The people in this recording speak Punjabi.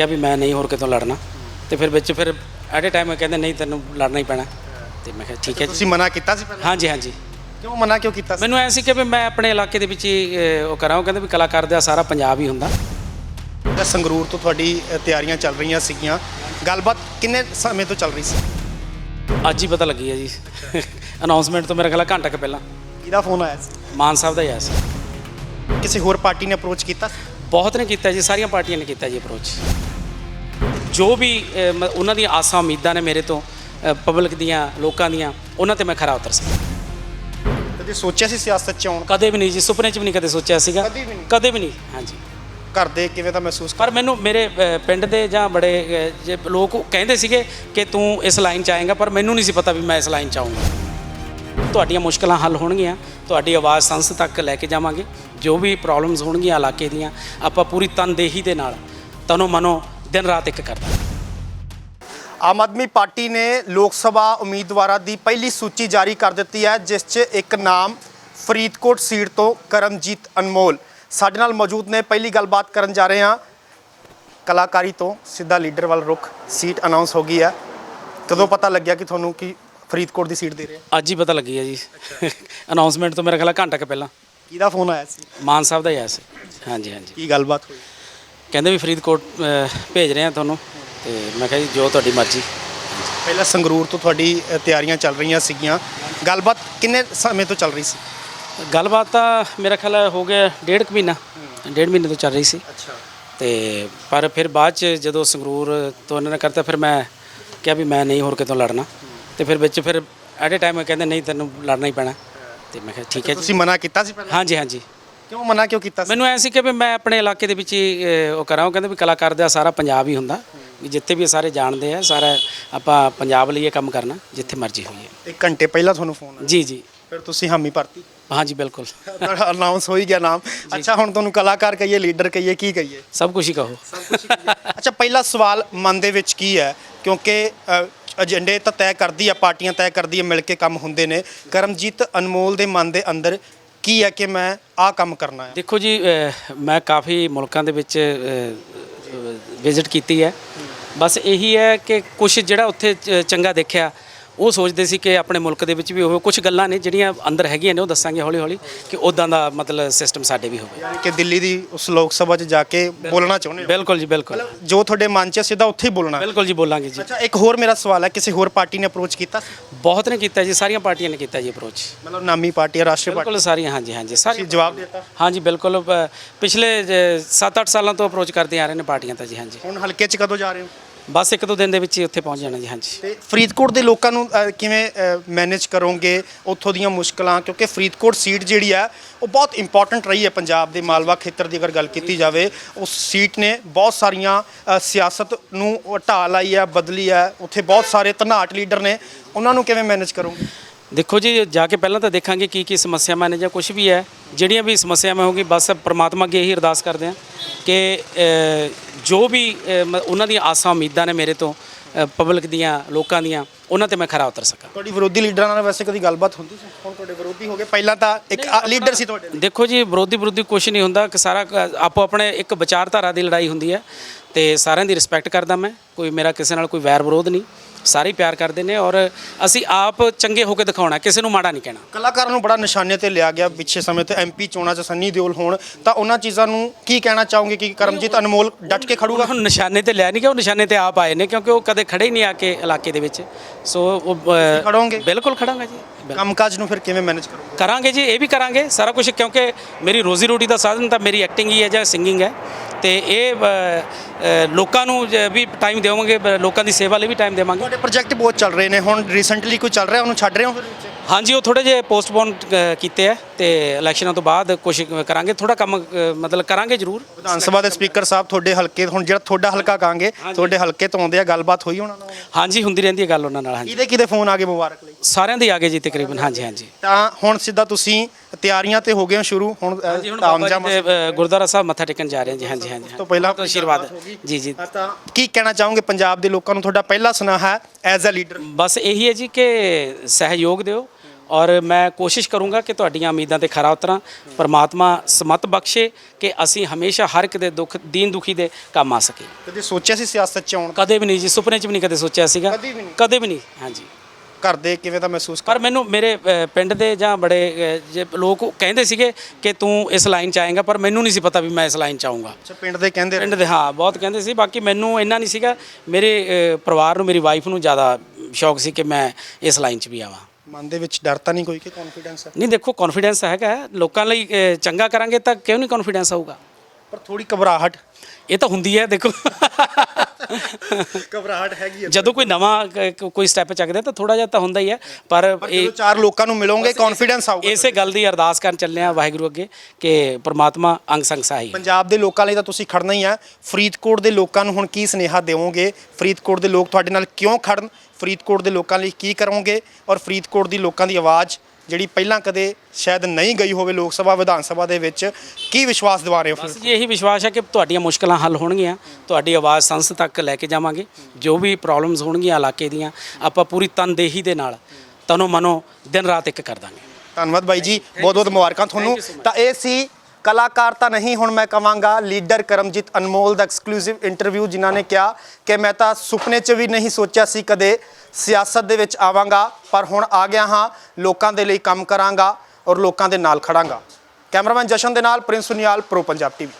ਕਿਹਾ ਵੀ ਮੈਂ ਨਹੀਂ ਹੋਰ ਕਿਤੋਂ ਲੜਨਾ। ਤੇ ਫਿਰ ਵਿੱਚ ਫਿਰ ਐਟ ਏ ਟਾਈਮ ਕਹਿੰਦੇ ਨਹੀਂ ਤੈਨੂੰ ਲੜਨਾ ਹੀ ਪੈਣਾ। ਤੇ ਮੈਂ ਕਿਹਾ ਠੀਕ ਹੈ ਜੀ। ਤੁਸੀਂ ਮਨਾ ਕੀਤਾ ਸੀ ਪਹਿਲਾਂ? ਹਾਂਜੀ ਹਾਂਜੀ। ਕਿਉਂ ਮਨਾ ਕਿਉਂ ਕੀਤਾ ਸੀ? ਮੈਨੂੰ ਐ ਸੀ ਕਿ ਵੀ ਮੈਂ ਆਪਣੇ ਇਲਾਕੇ ਦੇ ਵਿੱਚ ਹੀ ਅਹ, ਉਹ ਕਰਾਂ। ਉਹ ਕਹਿੰਦੇ ਵੀ ਕਲਾਕਾਰ ਦਾ ਸਾਰਾ ਪੰਜਾਬ ਹੀ ਹੁੰਦਾ। ਤਾਂ ਸੰਗਰੂਰ ਤੋਂ ਤੁਹਾਡੀ ਅ, ਤਿਆਰੀਆਂ ਚੱਲ ਰਹੀਆਂ ਸੀਗੀਆਂ। ਗੱਲਬਾਤ ਕਿੰਨੇ ਸਮੇਂ ਤੋਂ ਚੱਲ ਰਹੀ ਸੀ? ਅੱਜ ਹੀ ਪਤਾ ਲੱਗੀ ਹੈ ਜੀ। ਅਨਾਉਂਸਮੈਂਟ ਤੋਂ ਮੇਰਾ ਖਿਆਲ ਘੰਟਾ ਕੁ ਪਹਿਲਾਂ। ਕਿਹਦਾ ਫੋਨ ਆਇਆ ਸੀ? ਮਾਨ ਸਾਹਿਬ ਦਾ ਹੀ ਆਇਆ ਸੀ। ਕਿਸੇ ਹੋਰ ਪਾਰਟੀ ਨੇ ਅਪਰੋਚ ਕੀਤਾ ਸੀ? ਬਹੁਤ ਨੇ ਕੀਤਾ ਜੀ ਸਾਰੀਆਂ ਪਾਰਟੀਆਂ ਨੇ ਕੀਤਾ ਜੀ ਅਪਰੋਚ ਜੋ ਵੀ ਉਹਨਾਂ ਦੀਆਂ ਆਸਾਂ ਉਮੀਦਾਂ ਨੇ ਮੇਰੇ ਤੋਂ ਪਬਲਿਕ ਦੀਆਂ ਲੋਕਾਂ ਦੀਆਂ ਉਹਨਾਂ ਤੇ ਮੈਂ ਖਰਾ ਉਤਰ ਸਕਾਂ। ਕਦੇ ਸੋਚਿਆ ਸੀ ਸਿਆਸਤ 'ਚ ਆਉਣ? ਕਦੇ ਵੀ ਨਹੀਂ ਜੀ ਸੁਪਨੇ 'ਚ ਵੀ ਨਹੀਂ ਕਦੇ ਸੋਚਿਆ ਸੀਗਾ। ਕਦੇ ਵੀ ਨਹੀਂ? ਹਾਂਜੀ। ਘਰ ਦੇ ਕਿਵੇਂ ਦਾ ਮਹਿਸੂਸ ਪਰ ਮੈਨੂੰ ਮੇਰੇ ਪਿੰਡ ਦੇ ਜਾਂ ਬੜੇ ਜੇ ਲੋਕ ਕਹਿੰਦੇ ਸੀਗੇ ਕਿ ਤੂੰ ਇਸ ਲਾਈਨ 'ਚ ਆਏਗਾ ਪਰ ਮੈਨੂੰ ਨਹੀਂ ਸੀ ਪਤਾ ਵੀ ਮੈਂ ਇਸ ਲਾਈਨ 'ਚ ਆਉਂਗਾ ਤੁਹਾਡੀਆਂ ਮੁਸ਼ਕਲਾਂ ਹੱਲ ਹੋਣਗੀਆਂ ਤੁਹਾਡੀ ਆਵਾਜ਼ ਸੰਸਦ ਤੱਕ ਲੈ ਕੇ ਜਾਵਾਂਗੇ ਜੋ ਵੀ ਪ੍ਰੋਬਲਮਸ ਹੋਣਗੀਆਂ ਇਲਾਕੇ ਦੀਆਂ ਆਪਾਂ ਪੂਰੀ ਤਨਦੇਹੀ ਦੇ ਨਾਲ ਤਨੋ ਮਨੋ ਦਿਨ ਰਾਤ ਇੱਕ ਕਰਦਾ। ਆਮ ਆਦਮੀ ਪਾਰਟੀ ਨੇ ਲੋਕ ਸਭਾ ਉਮੀਦਵਾਰਾਂ ਦੀ ਪਹਿਲੀ ਸੂਚੀ ਜਾਰੀ ਕਰ ਦਿੱਤੀ ਹੈ ਜਿਸ 'ਚ ਇੱਕ ਨਾਮ ਫਰੀਦਕੋਟ ਸੀਟ ਤੋਂ ਕਰਮਜੀਤ ਅਨਮੋਲ। ਸਾਡੇ ਨਾਲ ਮੌਜੂਦ ਨੇ ਪਹਿਲੀ ਗੱਲਬਾਤ ਕਰਨ ਜਾ ਰਹੇ ਹਾਂ। ਕਲਾਕਾਰੀ ਤੋਂ ਸਿੱਧਾ ਲੀਡਰ ਵੱਲ ਰੁਖ ਸੀਟ ਅਨਾਉਂਸ ਹੋ ਗਈ ਹੈ। ਕਦੋਂ ਪਤਾ ਲੱਗਿਆ ਕਿ ਤੁਹਾਨੂੰ ਕਿ ਫਰੀਦਕੋਟ ਦੀ ਸੀਟ ਦੇ ਰਹੇ ਆ? ਅੱਜ ਹੀ ਪਤਾ ਲੱਗੀ ਹੈ ਜੀ। ਅਨਾਉਂਸਮੈਂਟ ਤੋਂ ਮੇਰਾ ਖਿਆਲ ਘੰਟਾ ਕੁ ਪਹਿਲਾਂ। ਕਿਹਦਾ ਫੋਨ ਆਇਆ ਸੀ? ਮਾਨ ਸਾਹਿਬ ਦਾ ਹੀ ਆਇਆ ਸੀ। ਹਾਂਜੀ ਹਾਂਜੀ। ਕੀ ਗੱਲਬਾਤ ਹੋਈ? ਕਹਿੰਦੇ ਵੀ ਫਰੀਦਕੋਟ ਅਹ, ਭੇਜ ਰਹੇ ਆ ਤੁਹਾਨੂੰ ਤੇ ਮੈਂ ਕਿਹਾ ਜੀ ਜੋ ਤੁਹਾਡੀ ਮਰਜ਼ੀ। ਪਹਿਲਾਂ ਸੰਗਰੂਰ ਤੋਂ ਤੁਹਾਡੀ ਅ, ਤਿਆਰੀਆਂ ਚੱਲ ਰਹੀਆਂ ਸੀਗੀਆਂ। ਗੱਲਬਾਤ ਕਿੰਨੇ ਸਮੇਂ ਤੋਂ ਚੱਲ ਰਹੀ ਸੀ? ਗੱਲਬਾਤ ਤਾਂ ਮੇਰਾ ਖਿਆਲ ਹੈ ਹੋ ਗਿਆ ਡੇਢ ਕੁ ਮਹੀਨਾ ਡੇਢ ਮਹੀਨੇ ਤੋਂ ਚੱਲ ਰਹੀ ਸੀ। ਅੱਛਾ। ਤੇ ਪਰ ਫਿਰ ਬਾਅਦ ਚ ਜਦੋਂ ਸੰਗਰੂਰ ਤੋਂ ਇਹਨਾਂ ਨੇ ਕਰਤਾ ਫਿਰ ਮੈਂ ਕਿਹਾ ਵੀ ਮੈਂ ਨਹੀਂ ਹੋਰ ਕਿਤੋਂ ਲੜਨਾ। ਤੇ ਫਿਰ ਵਿੱਚ ਫਿਰ ਐਟ ਏ ਟਾਈਮ ਕਹਿੰਦੇ ਨਹੀਂ ਤੈਨੂੰ ਲੜਨਾ ਹੀ ਪੈਣਾ। ਤੇ ਮੈਂ ਕਿਹਾ ਠੀਕ ਹੈ ਜੀ। ਤੁਸੀਂ ਮਨਾ ਕੀਤਾ ਸੀ ਪਹਿਲਾਂ? ਹਾਂਜੀ ਹਾਂਜੀ। ਕਿਉਂ ਮਨਾ ਕਿਉਂ ਕੀਤਾ ਸੀ? ਮੈਨੂੰ ਐ ਸੀ ਕਿ ਵੀ ਮੈਂ ਆਪਣੇ ਇਲਾਕੇ ਦੇ ਵਿੱਚ ਹੀ ਅਹ, ਉਹ ਕਰਾਂ। ਉਹ ਕਹਿੰਦੇ ਵੀ ਕਲਾਕਾਰ ਦਾ ਸਾਰਾ ਪੰਜਾਬ ਹੀ ਹੁੰਦਾ। ਵੀ ਜਿੱਥੇ ਵੀ ਇਹ ਸਾਰੇ ਜਾਣਦੇ ਆ ਸਾਰਾ ਆਪਾਂ ਪੰਜਾਬ ਲਈ ਇਹ ਕੰਮ ਕਰਨਾ ਜਿੱਥੇ ਮਰਜ਼ੀ ਹੋਈਏ। ਇੱਕ ਘੰਟੇ ਪਹਿਲਾਂ ਤੁਹਾਨੂੰ ਫੋਨ ਆਇਆ? ਜੀ ਜੀ। ਫਿਰ ਤੁਸੀਂ ਹਾਮੀ ਭਰਤੀ? ਹਾਂਜੀ ਬਿਲਕੁਲ। ਅਨਾਉਂਸ ਹੋ ਹੀ ਗਿਆ ਨਾਮ। ਅੱਛਾ ਹੁਣ ਤੁਹਾਨੂੰ ਕਲਾਕਾਰ ਕਹੀਏ ਲੀਡਰ ਕਹੀਏ ਕੀ ਕਹੀਏ? ਸਭ ਕੁਝ ਹੀ ਕਹੋ। ਅੱਛਾ ਪਹਿਲਾ ਸਵਾਲ ਮਨ ਦੇ ਵਿੱਚ ਕੀ ਹੈ? ਕਿਉਂਕਿ ਅ, ਏਜੰਡੇ ਤਾਂ ਤੈਅ ਕਰਦੀ ਆ ਪਾਰਟੀਆਂ ਤੈਅ ਕਰਦੀ ਆ ਮਿਲ ਕੇ ਕੰਮ ਹੁੰਦੇ ਨੇ। ਕਰਮਜੀਤ ਅਨਮੋਲ ਦੇ ਮਨ ਦੇ ਅੰਦਰ ਕੀ ਹੈ ਕਿ ਮੈਂ ਆਹ ਕੰਮ ਕਰਨਾ ਹੈ? ਦੇਖੋ ਜੀ ਅਹ, ਮੈਂ ਕਾਫੀ ਮੁਲਕਾਂ ਦੇ ਵਿੱਚ ਵਿਜ਼ਿਟ ਕੀਤੀ ਹੈ। ਬਸ ਇਹੀ ਹੈ ਕਿ ਕੁਝ ਜਿਹੜਾ ਉੱਥੇ ਚ- ਚੰਗਾ ਦੇਖਿਆ ਉਹ ਸੋਚਦੇ ਸੀ ਕਿ ਆਪਣੇ ਮੁਲਕ ਦੇ ਵਿੱਚ ਵੀ ਹੋਵੇ ਕੁਝ ਗੱਲਾਂ ਨੇ ਜਿਹੜੀਆਂ ਅੰਦਰ ਹੈਗੀਆਂ ਨੇ ਉਹ ਦੱਸਾਂਗੇ ਹੌਲੀ ਹੌਲੀ ਕਿ ਉਦਾਂ ਦਾ ਮਤਲਬ ਸਿਸਟਮ ਸਾਡੇ ਵੀ ਹੋਵੇ। ਯਾਨੀ ਕਿ ਦਿੱਲੀ ਦੀ ਉਸ ਲੋਕ ਸਭਾ 'ਚ ਜਾ ਕੇ ਬੋਲਣਾ ਚਾਹੁੰਦੇ ਹੋ? ਬਿਲਕੁਲ ਜੀ ਬਿਲਕੁਲ। ਜੋ ਤੁਹਾਡੇ ਮਨ 'ਚ ਹੈ ਸਿੱਧਾ ਉੱਥੇ ਹੀ ਬੋਲਣਾ। ਬਿਲਕੁਲ ਜੀ ਬੋਲਾਂਗੇ ਜੀ। ਅੱਛਾ ਇੱਕ ਹੋਰ ਮੇਰਾ ਸਵਾਲ ਹੈ ਕਿਸੇ ਹੋਰ ਪਾਰਟੀ ਨੇ ਅਪਰੋਚ ਕੀਤਾ ਸੀ? ਬਹੁਤ ਨੇ ਕੀਤਾ ਜੀ ਸਾਰੀਆਂ ਪਾਰਟੀਆਂ ਨੇ ਕੀਤਾ ਜੀ ਅਪਰੋਚ ਮਤਲਬ ਨਾਮੀ ਪਾਰਟੀ ਰਾਸ਼ਟਰੀ ਪਾਰਟੀ। ਬਿਲਕੁਲ ਸਾਰੀਆਂ ਹਾਂਜੀ ਹਾਂਜੀ ਤੁਸੀਂ ਸਾਰੀ ਜਵਾਬ ਦਿੱਤਾ। ਹਾਂਜੀ ਬਿਲਕੁਲ ਅ, ਪਿਛਲੇ 7-8 ਸਾਲਾਂ ਤੋਂ ਅਪਰੋਚ ਕਰਦੇ ਆ ਰਹੇ ਨੇ ਪਾਰਟੀਆਂ ਤਾਂ ਜੀ ਹਾਂਜੀ। ਹੁਣ ਹਲਕੇ 'ਚ ਕਦੋਂ ਜਾ ਰਹੇ ਹੋ? ਬਸ ਇੱਕ ਦੋ ਦਿਨ ਦੇ ਵਿੱਚ ਹੀ ਉੱਥੇ ਪਹੁੰਚ ਜਾਣਾ ਜੀ ਹਾਂਜੀ। ਤੇ ਫਰੀਦਕੋਟ ਦੇ ਲੋਕਾਂ ਨੂੰ ਅ, ਕਿਵੇਂ ਮੈਨੇਜ ਕਰੋਗੇ ਉੱਥੋਂ ਦੀਆਂ ਮੁਸ਼ਕਲਾਂ? ਕਿਉਂਕਿ ਫਰੀਦਕੋਟ ਸੀਟ ਜਿਹੜੀ ਆ ਉਹ ਬਹੁਤ ਇੰਪੋਰਟੈਂਟ ਰਹੀ ਹੈ ਪੰਜਾਬ ਦੇ ਮਾਲਵਾ ਖੇਤਰ ਦੀ ਅਗਰ ਗੱਲ ਕੀਤੀ ਜਾਵੇ। ਉਸ ਸੀਟ ਨੇ ਬਹੁਤ ਸਾਰੀਆਂ ਅ, ਸਿਆਸਤ ਨੂੰ ਢਾਹ ਲਾਈ ਹੈ ਬਦਲੀ ਹੈ। ਉੱਥੇ ਬਹੁਤ ਸਾਰੇ ਧਨਾਟ ਲੀਡਰ ਨੇ। ਉਹਨਾਂ ਨੂੰ ਕਿਵੇਂ ਮੈਨੇਜ ਕਰੋਗੇ? ਦੇਖੋ ਜੀ ਜਾ ਕੇ ਪਹਿਲਾਂ ਤਾਂ ਦੇਖਾਂਗੇ ਕੀ ਕੀ ਸਮੱਸਿਆਵਾਂ ਨੇ ਜਾਂ ਕੁਝ ਵੀ ਹੈ। ਜਿਹੜੀਆਂ ਵੀ ਸਮੱਸਿਆਵਾਂ ਹੋਗੀ ਬਸ ਪ੍ਰਮਾਤਮਾ ਅੱਗੇ ਇਹੀ ਅਰਦਾਸ ਕਰਦੇ ਹਾਂ। ਕਿ ਜੋ ਵੀ ਉਹਨਾਂ ਦੀਆਂ ਆਸਾਂ ਉਮੀਦਾਂ ਨੇ ਮੇਰੇ ਤੋਂ ਪਬਲਿਕ ਦੀਆਂ ਲੋਕਾਂ ਦੀਆਂ ਉਹਨਾਂ ਤੇ ਮੈਂ ਖਰਾ ਉਤਰ ਸਕਾਂ। ਤੁਹਾਡੀ ਵਿਰੋਧੀ ਲੀਡਰਾਂ ਨਾਲ ਵੈਸੇ ਕਦੀ ਗੱਲਬਾਤ ਹੁੰਦੀ ਸੀ? ਹੁਣ ਤੁਹਾਡੇ ਵਿਰੋਧੀ ਹੋ ਗਏ ਪਹਿਲਾਂ ਤਾਂ ਇੱਕ ਲੀਡਰ ਸੀ ਤੁਹਾਡੇ ਦੇਖੋ ਜੀ ਵਿਰੋਧੀ ਵਿਰੋਧੀ ਕੁਝ ਨਹੀਂ ਹੁੰਦਾ ਕਿ ਸਾਰਾ ਆਪੋ ਆਪਣੇ ਇੱਕ ਵਿਚਾਰਧਾਰਾ ਦੀ ਲੜਾਈ ਹੁੰਦੀ ਹੈ ਤੇ ਸਾਰਿਆਂ ਦੀ ਰਿਸਪੈਕਟ ਕਰਦਾ ਮੈਂ ਕੋਈ ਮੇਰਾ ਕਿਸੇ ਨਾਲ ਕੋਈ ਵੈਰ ਵਿਰੋਧ ਨਹੀਂ। ਸਾਰੇ ਪਿਆਰ ਕਰਦੇ ਨੇ ਔਰ ਅਸੀਂ ਆਪ ਚੰਗੇ ਹੋ ਕੇ ਦਿਖਾਉਣਾ ਕਿਸੇ ਨੂੰ ਮਾੜਾ ਨਹੀਂ ਕਹਿਣਾ। ਕਲਾਕਾਰਾਂ ਨੂੰ ਬੜਾ ਨਿਸ਼ਾਨੇ ਤੇ ਲਿਆ ਗਿਆ ਪਿੱਛੇ ਸਮੇਂ ਤੇ ਐਮਪੀ ਚੋਣਾਂ 'ਚ ਸੰਨੀ ਦਿਓਲ ਹੋਣ। ਤਾਂ ਉਹਨਾਂ ਚੀਜ਼ਾਂ ਨੂੰ ਕੀ ਕਹਿਣਾ ਚਾਹੋਗੇ ਕਿ ਕਰਮਜੀਤ ਅਨਮੋਲ ਡਟ ਕੇ ਖੜੂਗਾ? ਹੁਣ ਨਿਸ਼ਾਨੇ ਤੇ ਲਿਆ ਨਹੀਂ ਕਿ ਉਹ ਨਿਸ਼ਾਨੇ ਤੇ ਆਪ ਆਏ ਨੇ ਕਿਉਂਕਿ ਉਹ ਕਦੇ ਖੜੇ ਹੀ ਨਹੀਂ ਆ ਕੇ ਇਲਾਕੇ ਦੇ ਵਿੱਚ। ਸੋ ਉਹ ਅ, ਖੜੋਗੇ? ਬਿਲਕੁਲ ਖੜਾਂਗਾ ਜੀ। ਬਿਲਕੁਲ। ਕੰਮਕਾਜ ਨੂੰ ਫਿਰ ਕਿਵੇਂ ਮੈਨੇਜ ਕਰੋਗੇ? ਕਰਾਂਗੇ ਜੀ ਇਹ ਵੀ ਕਰਾਂਗੇ ਸਾਰਾ ਕੁਝ ਕਿਉਂਕਿ ਮੇਰੀ ਰੋਜ਼ੀ ਰੋਟੀ ਦਾ ਸਾਧਨ ਤਾਂ ਮੇਰੀ ਐਕਟਿੰਗ ਹੀ ਹੈ ਜਾਂ ਸਿੰਗਿੰਗ ਹੈ। ਤੇ ਇਹ ਅ, ਲੋਕਾਂ ਨੂੰ ਜ- ਵੀ ਟਾਈਮ ਦੇਵਾਂਗੇ ਬ- ਲੋਕਾਂ ਦੀ ਸੇਵਾ ਲਈ ਵੀ ਟਾਈਮ ਦੇਵਾਂਗੇ। ਤੁਹਾਡੇ ਪ੍ਰੋਜੈਕਟ ਬਹੁਤ ਚੱਲ ਰਹੇ ਨੇ ਹੁਣ ਰੀਸੈਂਟਲੀ ਕੋਈ ਚੱਲ ਰਿਹਾ ਉਹਨੂੰ ਛੱਡ ਰਹੇ ਹੋ ਫਿਰ ਵਿੱਚ? ਹਾਂਜੀ ਉਹ ਥੋੜੇ ਜਿਹੇ ਪੋਸਟਪੋਨ ਕੀਤੇ ਆ ਤੇ ਇਲੈਕਸ਼ਨਾਂ ਤੋਂ ਬਾਅਦ ਕੋਸ਼ਿਸ਼ ਕਰਾਂਗੇ ਥੋੜਾ ਕੰਮ ਅ, ਮਤਲਬ ਕਰਾਂਗੇ ਜ਼ਰੂਰ। ਵਿਧਾਨ ਸਭਾ ਦੇ ਸਪੀਕਰ ਸਾਹਿਬ ਤੁਹਾਡੇ ਹਲਕੇ ਹੁਣ ਜਿਹੜਾ ਤੁਹਾਡਾ ਹਲਕਾ ਕਹਾਂਗੇ ਤੁਹਾਡੇ ਹਲਕੇ ਤੋਂ ਆਉਂਦੇ ਆ ਗੱਲਬਾਤ ਹੋਈ ਉਹਨਾਂ ਨਾਲ? ਹਾਂਜੀ ਹੁੰਦੀ ਰਹਿੰਦੀ ਹੈ ਗੱਲ ਉਹਨਾਂ ਨਾਲ ਹਾਂਜੀ। ਕਿਹਦੇ ਕਿਹਦੇ ਫੋਨ ਆ ਗਏ ਮੁਬਾਰਕ ਲਈ? ਸਾਰਿਆਂ ਦੇ ਆ ਗਏ ਜੀ ਤਕਰੀਬਨ ਹਾਂਜੀ ਹਾਂਜੀ। ਤਾਂ ਹੁਣ ਸਿੱਧਾ ਤੁਸੀਂ ਤਿਆਰੀਆਂ ਤੇ ਹੋ ਗਏ ਹੋ ਸ਼ੁਰੂ ਹੁਣ ਹਾਂਜੀ ਹੁਣ ਬਾਬਾ ਤਾਮਝਾਮ ਜੀ ਦੇ ਅ, ਗੁਰਦੁਆਰਾ ਸਾਹਿਬ ਮੱਥਾ ਟੇਕਣ ਜਾ ਰਹੇ ਹਾਂ ਜੀ ਹਾਂਜੀ ਹਾਂਜੀ ਤੋਂ ਪਹਿਲਾਂ ਤੋਂ ਆਸ਼ੀਰਵਾਦ। ਜੀ ਜੀ। ਤਾਂ ਕੀ ਕਹਿਣਾ ਚਾਹੋਗੇ ਪੰਜਾਬ ਦੇ ਲੋਕਾਂ ਨੂੰ? ਤੁਹਾਡਾ ਪਹਿਲਾ ਸੁਨੇਹਾ ਹੈ ਐਜ਼ ਅ ਲੀਡਰ ਬਸ ਇਹੀ ਹੈ ਜੀ ਕਿ ਸਹਿਯੋਗ ਦਿਓ ਔਰ ਮੈਂ ਕੋਸ਼ਿਸ਼ ਕਰੂੰਗਾ ਕਿ ਤੁਹਾਡੀਆਂ ਉਮੀਦਾਂ ਤੇ ਖਰਾ ਉਤਰਾਂ ਪਰਮਾਤਮਾ ਸਮਤ ਬਖਸ਼ੇ ਕਿ ਅਸੀਂ ਹਮੇਸ਼ਾ ਹਰ ਇੱਕ ਦੇ ਦੁੱਖ ਦੀਨ ਦੁਖੀ ਦੇ ਕੰਮ ਆ ਸਕੀਏ। ਕਦੇ ਸੋਚਿਆ ਸੀ ਸਿਆਸਤ 'ਚ ਆਉਣ ਕਦੇ ਵੀ ਨਹੀਂ ਜੀ ਸੁਪਨੇ 'ਚ ਵੀ ਨਹੀਂ ਕਦੇ ਸੋਚਿਆ ਸੀਗਾ। ਕਦੇ ਵੀ ਨਹੀਂ? ਕਦੇ ਵੀ ਨਹੀਂ ਹਾਂਜੀ। ਘਰ ਦੇ ਕਿਵੇਂ ਦਾ ਮਹਿਸੂਸ ਪਰ ਮੈਨੂੰ ਮੇਰੇ ਅ, ਪਿੰਡ ਦੇ ਜਾਂ ਬੜੇ ਅ, ਜੇ ਲੋਕ ਕਹਿੰਦੇ ਸੀਗੇ ਕਿ ਤੂੰ ਇਸ ਲਾਈਨ 'ਚ ਆਏਗਾ ਪਰ ਮੈਨੂੰ ਨਹੀਂ ਸੀ ਪਤਾ ਵੀ ਮੈਂ ਇਸ ਲਾਈਨ 'ਚ ਆਊਂਗਾ। ਅੱਛਾ ਪਿੰਡ ਦੇ ਕਹਿੰਦੇ ਰਹੇ। ਪਿੰਡ ਦੇ ਹਾਂ ਬਹੁਤ ਕਹਿੰਦੇ ਸੀ। ਬਾਕੀ ਮੈਨੂੰ ਇੰਨਾ ਨਹੀਂ ਸੀਗਾ। ਮੇਰੇ ਅ, ਪਰਿਵਾਰ ਨੂੰ ਮੇਰੀ ਵਾਈਫ ਨੂੰ ਜ਼ਿਆਦਾ ਸ਼ੌਕ ਸੀ ਕਿ ਮੈਂ ਇਸ ਲਾਈਨ 'ਚ ਵੀ ਆਵਾਂ। ਮਨ ਦੇ ਵਿੱਚ ਡਰ ਤਾਂ ਨਹੀਂ ਕੋਈ ਕਿ ਕੌਨਫੀਡੈਂਸ ਹੈ? ਨਹੀਂ ਦੇਖੋ ਕੌਨਫੀਡੈਂਸ ਹੈਗਾ। ਹੈ। ਲੋਕਾਂ ਲਈ ਅ, ਚੰਗਾ ਕਰਾਂਗੇ ਤਾਂ ਕਿਉਂ ਨਹੀਂ ਕੌਨਫੀਡੈਂਸ ਆਊਗਾ? ਪਰ ਥੋੜੀ ਘਬਰਾਹਟ। ਇਹ ਤਾਂ ਹੁੰਦੀ ਹੈ ਦੇਖੋ। ਘਬਰਾਹਟ ਹੈਗੀ ਜਦੋਂ ਕੋਈ ਨਵਾਂ ਕ- ਕ- ਕੋਈ ਸਟੈਪ ਚੱਕਦਾ ਤਾਂ ਥੋੜਾ ਜਿਹਾ ਤਾਂ ਹੁੰਦਾ ਹੀ ਹੈ ਪਰ ਇਹ ਜਦੋਂ ਚਾਰ ਲੋਕਾਂ ਨੂੰ ਮਿਲੋਗੇ ਕੌਨਫੀਡੈਂਸ ਆਊਗਾ ਇਸੇ ਗੱਲ ਦੀ ਅਰਦਾਸ ਕਰਨ ਚੱਲੇ ਆ ਵਾਹਿਗੁਰੂ ਅੱਗੇ ਕਿ ਪ੍ਰਮਾਤਮਾ ਅੰਗ ਸੰਗ ਸਹਾਈ ਪੰਜਾਬ ਦੇ ਲੋਕਾਂ ਲਈ ਤਾਂ ਤੁਸੀਂ ਖੜਨਾ ਹੀ ਆ। ਫਰੀਦਕੋਟ ਦੇ ਲੋਕਾਂ ਨੂੰ ਹੁਣ ਕੀ ਸੁਨੇਹਾ ਦਿਵੋਗੇ? ਫਰੀਦਕੋਟ ਦੇ ਲੋਕ ਤੁਹਾਡੇ ਨਾਲ ਕਿਉਂ ਖੜਨ? ਫਰੀਦਕੋਟ ਦੇ ਲੋਕਾਂ ਲਈ ਕੀ ਕਰੋਗੇ ਔਰ ਫਰੀਦਕੋਟ ਦੀ ਲੋਕਾਂ ਦੀ ਆਵਾਜ਼ ਜਿਹੜੀ ਪਹਿਲਾਂ ਕਦੇ ਸ਼ਾਇਦ ਨਹੀਂ ਗਈ ਹੋਵੇ ਲੋਕ ਸਭਾ ਵਿਧਾਨ ਸਭਾ ਦੇ ਵਿੱਚ ਕੀ ਵਿਸ਼ਵਾਸ ਦਿਵਾ ਰਹੇ ਹੋ ਬਸ ਜੀ ਇਹੀ ਵਿਸ਼ਵਾਸ ਹੈ ਕਿ ਤੁਹਾਡੀਆਂ ਮੁਸ਼ਕਲਾਂ ਹੱਲ ਹੋਣਗੀਆਂ ਤੁਹਾਡੀ ਆਵਾਜ਼ ਸੰਸਦ ਤੱਕ ਲੈ ਕੇ ਜਾਵਾਂਗੇ ਜੋ ਵੀ ਪ੍ਰੋਬਲਮਸ ਹੋਣਗੀਆਂ ਇਲਾਕੇ ਦੀਆਂ ਆਪਾਂ ਪੂਰੀ ਤਨਦੇਹੀ ਦੇ ਨਾਲ ਤਨੋ ਮਨੋ ਦਿਨ ਰਾਤ ਇੱਕ ਕਰ ਦਾਂਗੇ। ਧੰਨਵਾਦ ਬਾਈ ਜੀ ਬਹੁਤ ਬਹੁਤ ਮੁਬਾਰਕਾਂ ਤੁਹਾਨੂੰ। ਤਾਂ ਇਹ ਸੀ ਕਲਾਕਾਰ ਤਾਂ ਨਹੀਂ, ਹੁਣ ਮੈਂ ਕਵਾਂਗਾ ਲੀਡਰ ਕਰਮਜੀਤ ਅਨਮੋਲ ਦਾ ਐਕਸਕਲੂਸਿਵ ਇੰਟਰਵਿਊ ਜਿਨ੍ਹਾਂ ਨੇ ਕਿਹਾ ਕਿ ਮੈਂ ਤਾਂ ਸੁਪਨੇ 'ਚ ਵੀ ਨਹੀਂ ਸੋਚਿਆ ਸੀ ਕਦੇ ਸਿਆਸਤ ਦੇ ਵਿੱਚ ਆਵਾਂਗਾ, ਪਰ ਹੁਣ ਆ ਗਿਆ ਹਾਂ, ਲੋਕਾਂ ਦੇ ਲਈ ਕੰਮ ਕਰਾਂਗਾ ਔਰ ਲੋਕਾਂ ਦੇ ਨਾਲ ਖੜਾਂਗਾ। ਕੈਮਰਾਮੈਨ ਜਸ਼ਨ ਦੇ ਨਾਲ Prince Sunial, pro Punjab TV.